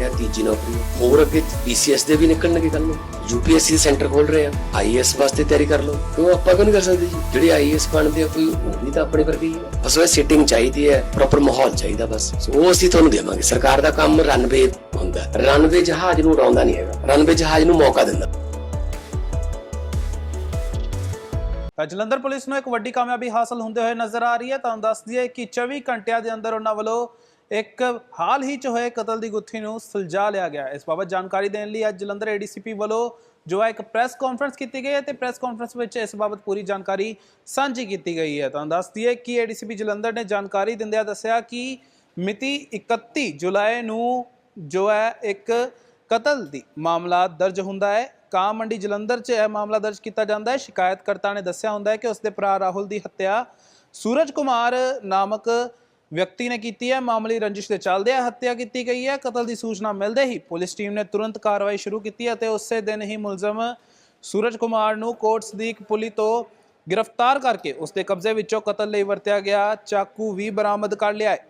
ਮੇਰੇ ਕਿਹਾ ਤੀਜੀ ਨੌਕਰੀ। ਹੈ। ਹੋਰ ਅੱਗੇ ਪੀਸੀਐਸ ਦੇ ਵੀ ਨਿਕਲਣਗੇ ਕੱਲ ਨੂੰ। ਯੂਪੀਐਸਸੀ ਸੈਂਟਰ ਖੋਲ ਰਹੇ ਆ। ਆਈਐਸ ਵਾਸਤੇ ਤਿਆਰੀ ਕਰ ਲਓ। ਕਿਉਂ ਆਪਾਂ ਕਿਉਂ ਨਹੀਂ ਕਰ ਸਕਦੇ ਜੀ? ਜਿਹੜੇ ਆਈਐਸ ਬਣਦੇ ਆ, ਕੋਈ ਉਹ ਵੀ ਤਾਂ ਆਪਣੇ ਵਰਗੇ ਹੀ ਆ। ਬਸ ਉਹ ਸਿਟਿੰਗ ਚਾਹੀਦੀ ਹੈ ਪ੍ਰੋਪਰ ਮਾਹੌਲ ਚਾਹੀਦਾ ਬਸ। ਸੋ ਉਹ ਅਸੀਂ ਤੁਹਾਨੂੰ ਦੇਵਾਂਗੇ। ਸਰਕਾਰ ਦਾ ਕੰਮ ਰਨਵੇ ਹੁੰਦਾ। ਰਨਵੇ ਜਹਾਜ਼ ਨੂੰ ਉਡਾਉਂਦਾ ਨਹੀਂ ਹੈਗਾ। ਰਨਵੇ ਜਹਾਜ਼ ਨੂੰ ਮੌਕਾ ਦਿੰਦਾ। ਤਾਂ ਜਲੰਧਰ ਪੁਲਿਸ ਨੂੰ ਇੱਕ ਵੱਡੀ ਕਾਮਯਾਬੀ ਹਾਸਲ ਹੁੰਦੇ ਹੋਏ ਨਜ਼ਰ ਆ ਰਹੀ ਹੈ। ਤੁਹਾਨੂੰ ਦੱਸ ਦਈਏ ਕਿ 24 ਘੰਟਿਆਂ ਦੇ ਅੰਦਰ ਉਹਨਾਂ ਵੱਲੋਂ ਇੱਕ ਹਾਲ ਹੀ ਚ ਹੋਏ ਕਤਲ ਦੀ ਗੁੱਥੀ ਨੂੰ ਸੁਲਝਾ ਲਿਆ ਗਿਆ ਇਸ ਬਾਬਤ ਜਾਣਕਾਰੀ ਦੇਣ ਲਈ ਅੱਜ ਜਲੰਧਰ ਏਡੀਸੀਪੀ ਵੱਲੋਂ ਜੋ ਹੈ ਇੱਕ ਪ੍ਰੈਸ ਕਾਨਫਰੰਸ ਕੀਤੀ ਗਈ ਹੈ ਤੇ ਪ੍ਰੈਸ ਕਾਨਫਰੰਸ ਵਿੱਚ ਇਸ ਬਾਬਤ ਪੂਰੀ ਜਾਣਕਾਰੀ ਸਾਂਝੀ ਕੀਤੀ ਗਈ ਹੈ। ਤੁਹਾਨੂੰ ਦੱਸ ਦਈਏ ਕਿ ਏਡੀਸੀਪੀ ਜਲੰਧਰ ਨੇ ਜਾਣਕਾਰੀ ਦਿੰਦਿਆਂ ਦੱਸਿਆ ਕਿ ਮਿਤੀ 31 ਜੁਲਾਈ ਨੂੰ ਜੋ ਹੈ ਇੱਕ ਕਤਲ ਦੀ ਮਾਮਲਾ ਦਰਜ ਹੁੰਦਾ ਹੈ। ਕਾਮ ਮੰਡੀ ਜਲੰਧਰ 'ਚ ਇਹ ਮਾਮਲਾ ਦਰਜ ਕੀਤਾ ਜਾਂਦਾ ਹੈ। ਸ਼ਿਕਾਇਤਕਰਤਾ ਨੇ ਦੱਸਿਆ ਹੁੰਦਾ ਹੈ ਕਿ ਉਸਦੇ ਭਰਾ ਰਾਹੁਲ ਦੀ ਹੱਤਿਆ ਸੂਰਜ ਕੁਮਾਰ ਨਾਮਕ ਵਿਅਕਤੀ ਨੇ ਕੀਤੀ ਹੈ ਮਾਮਲੇ ਰੰਜਿਸ਼ ਦੇ ਚੱਲਦੇ ਆ, ਹੱਤਿਆ ਕੀਤੀ ਗਈ ਹੈ, ਕਤਲ ਦੀ ਸੂਚਨਾ ਮਿਲਦੇ ਹੀ ਪੁਲਿਸ ਟੀਮ ਨੇ ਤੁਰੰਤ ਕਾਰਵਾਈ ਸ਼ੁਰੂ ਕੀਤੀ ਹੈ ਤੇ ਉਸੇ ਦਿਨ ਹੀ ਮੁਲਜ਼ਮ ਸੂਰਜ ਕੁਮਾਰ ਨੂੰ ਕੋਟਸ ਦੀ ਇੱਕ ਪੁਲੀ ਤੋਂ ਗ੍ਰਿਫਤਾਰ ਕਰਕੇ ਉਸਦੇ ਕਬਜ਼ੇ ਵਿੱਚੋਂ ਕਤਲ ਲਈ ਵਰਤਿਆ ਗਿਆ, ਚਾਕੂ ਵੀ ਬਰਾਮਦ ਕਰ ਲਿਆ ਹੈ।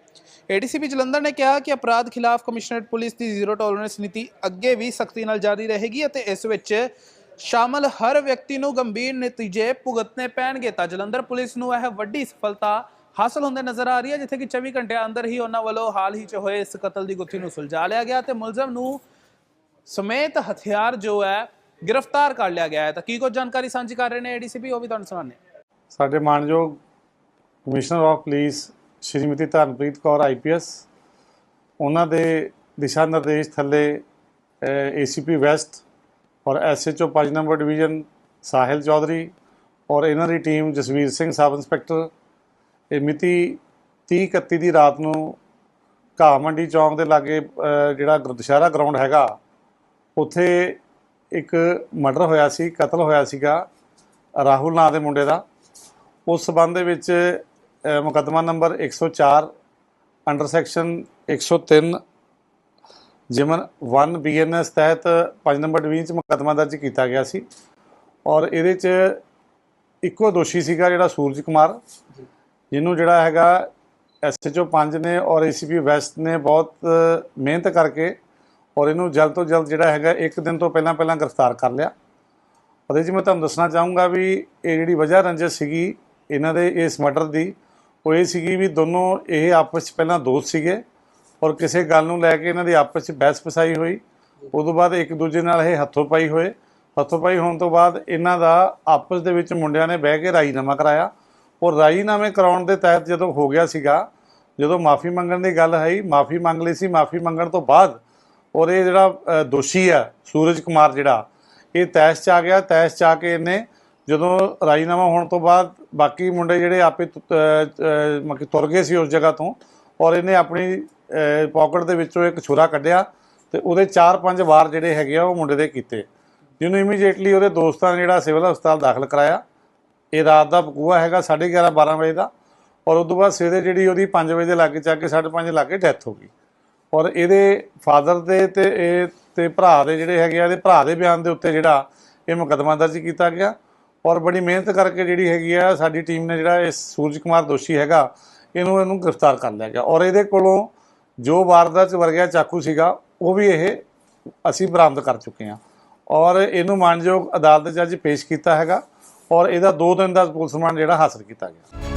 ਏਡੀਸੀਪੀ ਜਲੰਧਰ ਨੇ ਕਿਹਾ ਕਿ ਅਪਰਾਧ ਖਿਲਾਫ ਕਮਿਸ਼ਨਰੇਟ ਪੁਲਿਸ ਦੀ ਜ਼ੀਰੋ ਟੋਲਰੈਂਸ ਨੀਤੀ ਅੱਗੇ ਵੀ ਸਖਤੀ ਨਾਲ ਜਾਰੀ ਰਹੇਗੀ ਅਤੇ ਇਸ ਵਿੱਚ ਸ਼ਾਮਲ ਹਰ ਵਿਅਕਤੀ ਨੂੰ ਗੰਭੀਰ ਨਤੀਜੇ ਭੁਗਤਣੇ ਪੈਣਗੇ ਤਾਂ ਜਲੰਧਰ ਪੁਲਿਸ ਨੂੰ ਇਹ ਵੱਡੀ ਸਫਲਤਾ ਹਾਸਲ ਹੁੰਦੇ ਨਜ਼ਰ ਆ ਰਹੀ ਹੈ, ਜਿੱਥੇ ਕਿ 24 ਘੰਟਿਆਂ ਅੰਦਰ ਹੀ ਉਹਨਾਂ ਵੱਲੋਂ ਹਾਲ ਹੀ 'ਚ ਹੋਏ ਇਸ ਕਤਲ ਦੀ ਗੁੱਥੀ ਨੂੰ ਸੁਲਝਾ ਲਿਆ ਗਿਆ ਤੇ ਮੁਲਜ਼ਮ ਨੂੰ ਸਮੇਤ ਹਥਿਆਰ ਜੋ ਹੈ, ਗ੍ਰਿਫਤਾਰ ਕਰ ਲਿਆ ਗਿਆ ਹੈ। ਤਾਂ ਕੀ ਕੁਝ ਜਾਣਕਾਰੀ ਸਾਂਝੀ ਕਰ ਰਹੇ ਨੇ ਏਡੀਸੀਪੀ ਉਹ ਵੀ ਤੁਹਾਨੂੰ ਸੁਣਾਉਂਦੇ ਸਾਡੇ ਮਾਨਯੋਗ commissioner of police Shrimati Dharanpreet Kaur IPS ਉਹਨਾਂ ਦੇ ਦਿਸ਼ਾ ਨਿਰਦੇਸ਼ ਥੱਲੇ ਏਸੀਪੀ ਵੈਸਟ ਔਰ SHO 5 number division Sahil Chaudhary ਔਰ ਇਹਨਾਂ ਦੀ team Jasvir Singh sub inspector ਇਹ ਮਿਤੀ 30 31 ਦੀ ਰਾਤ ਨੂੰ ਘਾਹ ਮੰਡੀ ਚੌਂਕ ਦੇ ਲਾਗੇ ਜਿਹੜਾ ਗੁਰ- ਗਰਾਊਂਡ ਹੈਗਾ ਉੱਥੇ ਇੱਕ ਮਰਡਰ ਹੋਇਆ ਸੀ ਕਤਲ ਹੋਇਆ ਸੀਗਾ ਰਾਹੁਲ ਨਾਂ ਦੇ ਮੁੰਡੇ ਦਾ। ਉਸ ਸਬੰਧ ਦੇ ਵਿੱਚ ਅਹ, ਮੁਕੱਦਮਾ ਨੰਬਰ 104 ਅੰਡਰ ਸੈਕਸ਼ਨ 103 ਜਿਮਨ 1 ਬੀਐਨਐਸ ਤਹਿਤ 5 ਨੰਬਰ ਡਿਵੀਜ਼ਨ ਚ ਮੁਕੱਦਮਾ ਦਰਜ ਕੀਤਾ ਗਿਆ ਸੀ। ਔਰ ਇਹਦੇ ਚ ਇੱਕੋ ਦੋਸ਼ੀ ਸੀਗਾ ਜਿਹੜਾ ਸੂਰਜ ਕੁਮਾਰ। ਜਿਹਨੂੰ ਜਿਹੜਾ ਹੈਗਾ ਐਸਐਚਓ 5 ਨੇ ਔਰ ਏਸੀਪੀ ਵੈਸਟ ਨੇ ਬਹੁਤ ਮਿਹਨਤ ਕਰਕੇ ਔਰ ਇਹਨੂੰ ਜਲਦ ਤੋਂ ਜਲਦ ਜਿਹੜਾ ਹੈਗਾ ਇੱਕ ਦਿਨ ਤੋਂ ਪਹਿਲਾਂ ਪਹਿਲਾਂ ਗ੍ਰਿਫਤਾਰ ਕਰ ਲਿਆ। ਉਹਦੇ 'ਚ ਮੈਂ ਤੁਹਾਨੂੰ ਦੱਸਣਾ ਚਾਹੂੰਗਾ ਵੀ ਇਹ ਜਿਹੜੀ ਵਜ੍ਹਾ ਰੰਜਿਸ਼ ਸੀਗੀ, ਇਹਨਾਂ ਦੇ ਇਸ ਮਰਡਰ ਦੀ, ਉਹ ਇਹ ਸੀਗੀ ਵੀ ਦੋਨੋਂ ਇਹ ਆਪਸ 'ਚ ਪਹਿਲਾਂ ਦੋਸਤ ਸੀਗੇ ਔਰ ਕਿਸੇ ਗੱਲ ਨੂੰ ਲੈ ਕੇ ਇਹਨਾਂ ਦੀ ਆਪਸ 'ਚ ਬਹਿਸ ਪਸਾਈ ਹੋਈ। ਉਦੋਂ ਬਾਅਦ ਇੱਕ ਦੂਜੇ ਨਾਲ ਇਹ ਹੱਥੋਂ ਪਾਈ ਹੋਏ। ਹੱਥੋਂ ਪਾਈ ਹੋਣ ਤੋਂ ਬਾਅਦ ਇਹਨਾਂ ਦਾ ਆਪਸ ਦੇ ਵਿੱਚ ਮੁੰਡਿਆਂ ਨੇ ਬਹਿ ਕੇ ਰਾਜੀਨਾਮਾ ਕਰਾਇਆ। ਉਹ ਰਾਜੀਨਾਮੇ ਕਰਾਉਣ ਦੇ ਤਹਿਤ ਜਦੋਂ ਹੋ ਗਿਆ ਸੀਗਾ, ਜਦੋਂ ਮਾਫੀ ਮੰਗਣ ਦੀ ਗੱਲ ਆਈ, ਮਾਫੀ ਮੰਗ ਲਈ ਸੀ, ਮਾਫੀ ਮੰਗਣ ਤੋਂ ਬਾਅਦ ਔਰ ਇਹ ਜਿਹੜਾ ਦੋਸ਼ੀ ਆ, ਸੂਰਜ ਕੁਮਾਰ ਜਿਹੜਾ, ਇਹ ਤੈਸ਼ ਚ ਆ ਗਿਆ ਤੈਸ਼ ਚ ਆ ਕੇ ਇਹਨੇ ਜਦੋਂ ਰਾਜੀਨਾਮਾ ਹੋਣ ਤੋਂ ਬਾਅਦ ਬਾਕੀ ਮੁੰਡੇ ਜਿਹੜੇ ਆਪੇ ਮਤਲਬ ਕਿ ਤੁਰ ਗਏ ਸੀ ਉਸ ਜਗ੍ਹਾ ਤੋਂ ਔਰ ਇਹਨੇ ਆਪਣੀ ਪਾਕਟ ਦੇ ਵਿੱਚੋਂ ਇੱਕ ਛੁਰਾ ਕੱਢਿਆ ਤੇ ਉਹਦੇ 4-5 ਵਾਰ ਜਿਹੜੇ ਹੈਗੇ ਆ ਉਹ ਮੁੰਡੇ ਦੇ ਕੀਤੇ। ਜਿਹਨੂੰ ਇਮੀਡੀਏਟਲੀ ਉਹਦੇ ਦੋਸਤਾਂ ਨੇ ਜਿਹੜਾ ਸਿਵਲ ਹਸਪਤਾਲ ਦਾਖਲ ਕਰਾਇਆ ਇਹ ਰਾਤ ਦਾ ਬਕੂਆ ਹੈਗਾ 11:30 12 ਵਜੇ ਦਾ। ਔਰ ਉਸ ਤੋਂ ਬਾਅਦ ਸਵੇਰੇ ਜਿਹੜੀ ਉਹਦੀ 5 ਵਜੇ ਦੇ ਲਾਗੇ ਚੱਕ ਕੇ 5:30 ਲਾਗੇ ਡੈਥ ਹੋ ਗਈ। ਔਰ ਇਹਦੇ ਫਾਦਰ ਦੇ ਤੇ ਇਹ ਤੇ ਭਰਾ ਦੇ ਜਿਹੜੇ ਹੈਗੇ ਆ, ਇਹਦੇ ਭਰਾ ਦੇ ਬਿਆਨ ਦੇ ਉੱਤੇ ਜਿਹੜਾ ਇਹ ਮੁਕੱਦਮਾ ਦਰਜ ਕੀਤਾ ਗਿਆ। ਔਰ ਬੜੀ ਮਿਹਨਤ ਕਰਕੇ ਜਿਹੜੀ ਹੈਗੀ ਆ, ਸਾਡੀ ਟੀਮ ਨੇ ਜਿਹੜਾ ਇਹ ਸੂਰਜ ਕੁਮਾਰ ਦੋਸ਼ੀ ਹੈਗਾ, ਇਹਨੂੰ ਇਹਨੂੰ ਗ੍ਰਿਫਤਾਰ ਕਰ ਲਿਆ ਗਿਆ। ਔਰ ਇਹਦੇ ਕੋਲੋਂ ਜੋ ਵਾਰਦਾਤ ਚ ਵਰਗਿਆ ਚਾਕੂ ਸੀਗਾ, ਉਹ ਵੀ ਇਹ ਅਸੀਂ ਬਰਾਮਦ ਕਰ ਚੁੱਕੇ ਹਾਂ। ਔਰ ਇਹਨੂੰ ਮਾਨਯੋਗ ਅਦਾਲਤ 'ਚ ਅੱਜ ਪੇਸ਼ ਕੀਤਾ ਹੈਗਾ। ਔਰ ਇਹਦਾ 2 ਦਿਨ ਦਾ ਪੁਲਿਸ ਰਿਮਾਂਡ ਜਿਹੜਾ ਹਾਸਲ ਕੀਤਾ ਗਿਆ।